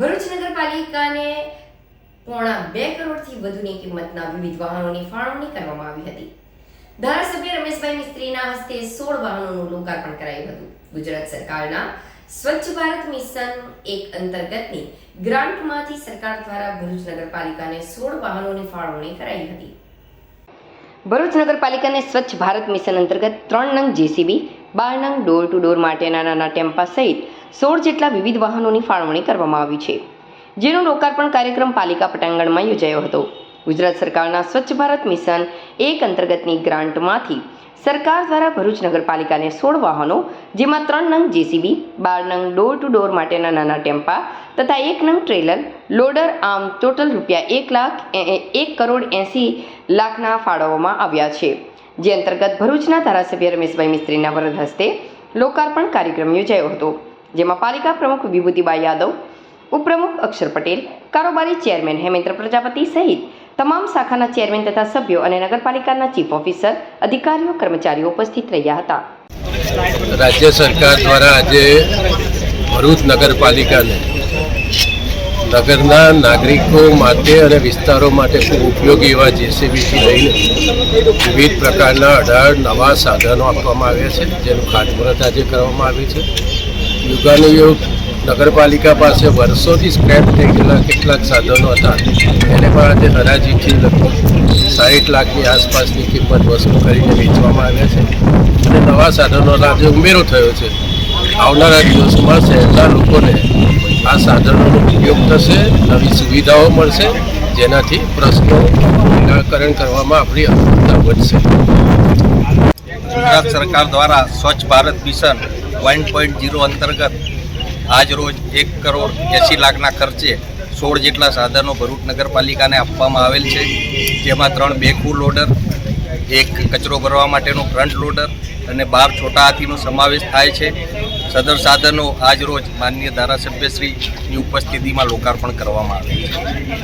ભરૂચ નગરપાલિકાને પોણા બે કરોડથી વધુની કિંમતના વિવિધ વાહનોની ફાળવણી કરવામાં આવી હતી. ધારાસભ્ય રમેશભાઈ મિસ્ત્રીના હસ્તે સોળ વાહનોનું લોકાર્પણ કરાયું હતું. ગુજરાત સરકારના સ્વચ્છ ભારત મિશન એક અંતર્ગતની ગ્રાન્ટમાંથી સરકાર દ્વારા ભરૂચ નગરપાલિકાને સોળ વાહનોની ફાળવણી કરાઈ હતી. ભરૂચ નગરપાલિકાને સ્વચ્છ ભારત મિશન અંતર્ગત ત્રણ નંગ જેસીબી, બાર નંગ ડોર ટુ ડોર માટેના નાના ટેમ્પા સહિત સોળ જેટલા વિવિધ વાહનોની ફાળવણી કરવામાં આવી છે, જેનો લોકાર્પણ કાર્યક્રમ પાલિકા પટાંગણમાં યોજાયો હતો. ગુજરાત સરકારના સ્વચ્છ ભારત મિશન એક અંતર્ગતની ગ્રાન્ટમાંથી સરકાર દ્વારા ભરૂચ નગરપાલિકાને સોળ વાહનો, જેમાં ત્રણ નંગ જેસીબી, બાર નંગ ડોર ટુ ડોર માટેના નાના ટેમ્પા તથા એક નંગ ટ્રેલર, લોડર આમ ટોટલ રૂપિયા એક લાખ એક કરોડ એંસી લાખના ફાળવવામાં આવ્યા છે. જે અંતર્ગત ભરૂચના ધારાસભ્ય રમેશભાઈ મિસ્ત્રીના વરદ હસ્તે લોકાર્પણ કાર્યક્રમ યોજાયો હતો. જેમાં પાલિકા પ્રમુખ વિભૂતિબાઈ યાદવ, ઉપપ્રમુખ અક્ષર પટેલ, કારોબારી ચેરમેન હેમેન્દ્ર પ્રજાપતિ સહિત તમામ શાખાના ચેરમેન તથા સભ્યો અને નગરપાલિકાના ચીફ ઓફિસર, અધિકારીઓ, કર્મચારીઓ ઉપસ્થિત રહ્યા હતા. રાજ્ય સરકાર દ્વારા આજે ભરૂચ નગરપાલિકાને નગરના નાગરિકો માટે અને વિસ્તારો માટે ખૂબ ઉપયોગી એવા જેસીબીથી લઈને વિવિધ પ્રકારના અઢાર નવા સાધનો આપવામાં આવ્યા છે, જેનું ખાતમુહૂર્ત આજે કરવામાં આવ્યું છે. યુગાનુયુગ નગરપાલિકા પાસે વર્ષોથી સ્ક્રેપ થઈ ગયેલા કેટલાક સાધનો હતા. એને પણ આજે હરાજીથી લગભગ સાઠ લાખની આસપાસની કિંમત વસૂલ કરીને વેચવામાં આવ્યા છે. અને નવા સાધનોનો આજે ઉમેરો થયો છે. આવનારા દિવસમાં શહેરના લોકોને આ સાધનોનો ઉપયોગ થશે, નવી સુવિધાઓ મળશે, જેનાથી પ્રશ્નો નિરાકરણ કરવામાં આપણી અનુકૂળતા વધશે. ગુજરાત સરકાર દ્વારા Swachh Bharat mission one point zero અંતર્ગત આજ રોજ એક કરોડ એંસી લાખના ખર્ચે સોળ જેટલા સાધનો ભરૂચ નગરપાલિકાને આપવામાં આવેલ છે. જેમાં ત્રણ બેકુ લોડર એક કચરો ભરવા માટેનું ફ્રન્ટ લોડર અને બાર છોટા હાથીનો સમાવેશ થાય છે. સદર સાધનો આજ રોજ માનનીય ધારાસભ્યશ્રીની ઉપસ્થિતિમાં લોકાર્પણ કરવામાં આવે છે.